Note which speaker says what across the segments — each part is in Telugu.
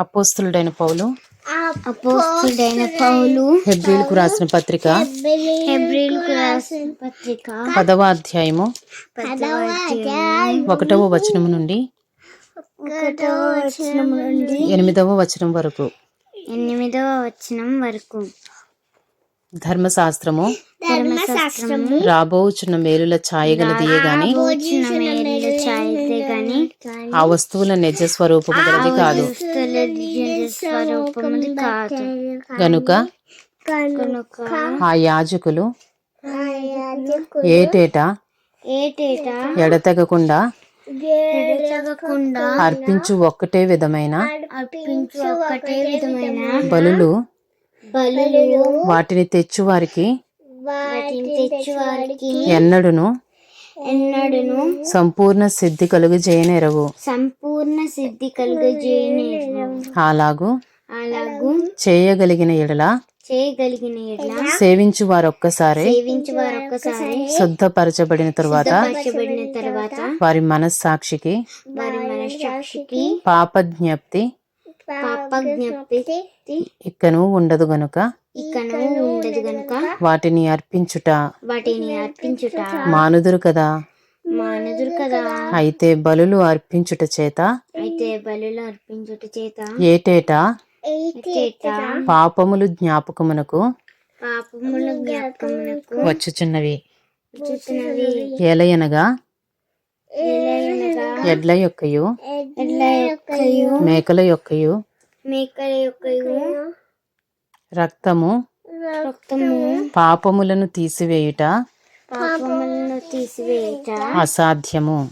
Speaker 1: అపోస్తులుడైన పౌలు.
Speaker 2: అపోస్తుడైన పౌలు.
Speaker 1: హెబ్రిల్కు రాసిన పత్రిక.
Speaker 2: హెబ్రిల్కు రాసిన పత్రిక.
Speaker 1: పదవ అధ్యాయము.
Speaker 2: పదవ అధ్యాయం
Speaker 1: ఒకటవ వచనము నుండి
Speaker 2: ఒకటవ వచనం నుండి
Speaker 1: ఎనిమిదవ వచనం వరకు.
Speaker 2: ఎనిమిదవ వచనం వరకు.
Speaker 1: ధర్మశాస్త్రము.
Speaker 2: ధర్మశాస్త్రము.
Speaker 1: రాబోచున్న మేలుల ఛాయగలదియే గాని ఆ వస్తువుల నిజ స్వరూపము గలది కాదు. గనుక
Speaker 2: కనుక
Speaker 1: ఆ యాజకులు ఏటేటా? ఎడతెగకుండా అర్పించు ఒక్కటే విధమైన
Speaker 2: అర్పించు ఒక్కటే విధమైన
Speaker 1: బలులు
Speaker 2: బలులు
Speaker 1: వాటిని తెచ్చువారికి
Speaker 2: వాటిని తెచ్చు వారికి
Speaker 1: ఎన్నడును
Speaker 2: ఎన్నడును
Speaker 1: సంపూర్ణ సిద్ధి కలుగు చేయనేరవు
Speaker 2: సంపూర్ణ సిద్ధి కలుగజేయనేరు
Speaker 1: అలాగు
Speaker 2: అలాగూ
Speaker 1: చేయగలిగిన ఎడల
Speaker 2: చేయగలిగిన ఎడ్ల
Speaker 1: సేవించు వారొక్కసారే
Speaker 2: సేవించి వారు ఒక్కసారి
Speaker 1: శుద్ధపరచబడిన తరువాత
Speaker 2: పరచబడిన తర్వాత
Speaker 1: వారి మనస్సాక్షికి
Speaker 2: వారి మనస్సాక్షికి
Speaker 1: పాపజ్ఞప్తి
Speaker 2: పాప జ్ఞప్తి
Speaker 1: ఇక్కను ఉండదు గనుక
Speaker 2: ఇకను ఉండదు గనుక
Speaker 1: వాటిని అర్పించుట
Speaker 2: వాటిని అర్పించుట
Speaker 1: మానుదురు కదా?
Speaker 2: మానదురు కదా?
Speaker 1: అయితే బలులు అర్పించుట చేత
Speaker 2: అయితే బలులు అర్పించుట చేత
Speaker 1: ఏటేటా పాపములు జ్ఞాపకమునకు
Speaker 2: పాపముల జ్ఞాపకమునకు
Speaker 1: వచ్చుచున్నవి.
Speaker 2: ఎలయనగా
Speaker 1: ఎడ్ల యొక్కయు. మేకల యొక్కయు.
Speaker 2: మేకల యొక్కయు.
Speaker 1: రక్తము.
Speaker 2: రక్తము.
Speaker 1: పాపములను తీసివేయుట.
Speaker 2: పాపములను తీసివేయట.
Speaker 1: అసాధ్యము.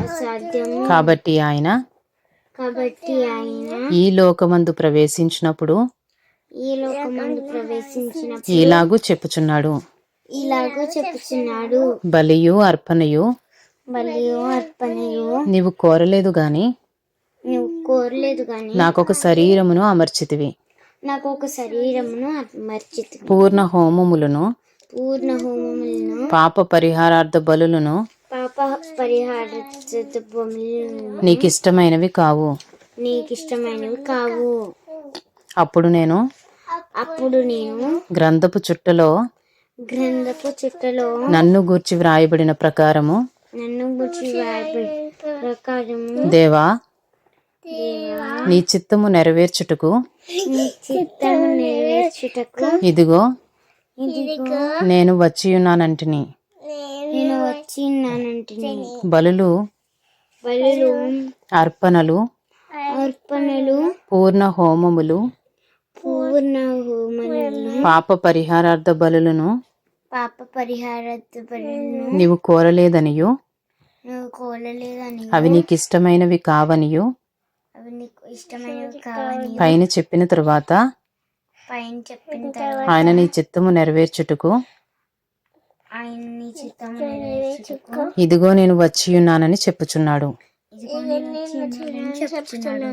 Speaker 2: అసాధ్యము.
Speaker 1: కాబట్టి ఆయన
Speaker 2: కాబట్టి ఆయన
Speaker 1: ఈ లోకమందు ప్రవేశించినప్పుడు
Speaker 2: ఈ లోకమందు ప్రవేశించిన
Speaker 1: ఇలాగూ చెప్పుచున్నాడు.
Speaker 2: ఇలాగూ చెప్పుచున్నాడు.
Speaker 1: బలియు అర్పణయు
Speaker 2: బలియు అర్పణయు
Speaker 1: నీవు కోరలేదు గాని
Speaker 2: కోరలేదు గాని
Speaker 1: నాకొక శరీరమును అమర్చితివి.
Speaker 2: నాకు ఒక శరీరమును అమర్చితి
Speaker 1: పూర్ణ హోమములను
Speaker 2: పూర్ణ హోమములను
Speaker 1: పాప పరిహారార్థ బలులను
Speaker 2: పాప పరిహార బొమ్మలను
Speaker 1: నీకిష్టమైనవి కావు.
Speaker 2: నీకు ఇష్టమైనవి కావు.
Speaker 1: అప్పుడు నేను
Speaker 2: అప్పుడు నేను
Speaker 1: గ్రంథపు చుట్టలో
Speaker 2: గ్రంథపు చుట్టలో
Speaker 1: నన్ను గూర్చి వ్రాయబడిన ప్రకారము
Speaker 2: నన్ను ప్రకారము
Speaker 1: దేవా నీ చిత్తము నెరవేర్చుటకు ఇదిగో నేను
Speaker 2: నేను వచ్చిన్నానంటిని
Speaker 1: బలులు అర్పణలు
Speaker 2: అర్పణలు
Speaker 1: పూర్ణ హోమములు
Speaker 2: పూర్ణ
Speaker 1: పాప పరిహారార్థ బలులను
Speaker 2: పాప పరిహార బలులను
Speaker 1: నీవు కోరలేదనియు?
Speaker 2: నువ్వు కోరలేదని
Speaker 1: అవి నీకిష్టమైనవి కావనియు?
Speaker 2: అవి నీకు ఇష్టమైనవి కావని
Speaker 1: పైన చెప్పిన తరువాత?
Speaker 2: పైన చెప్పిన తర్వాత
Speaker 1: ఆయన నీ చిత్తము నెరవేర్చుటకు?
Speaker 2: ఆయన నీ చిత్తము నెరవేర్చుటకు?
Speaker 1: ఇదిగో నేను వచ్చియున్నానని చెప్పుచున్నాడు.
Speaker 2: ఇదిగో నేను వచ్చిన్నానని చెప్తున్నాడు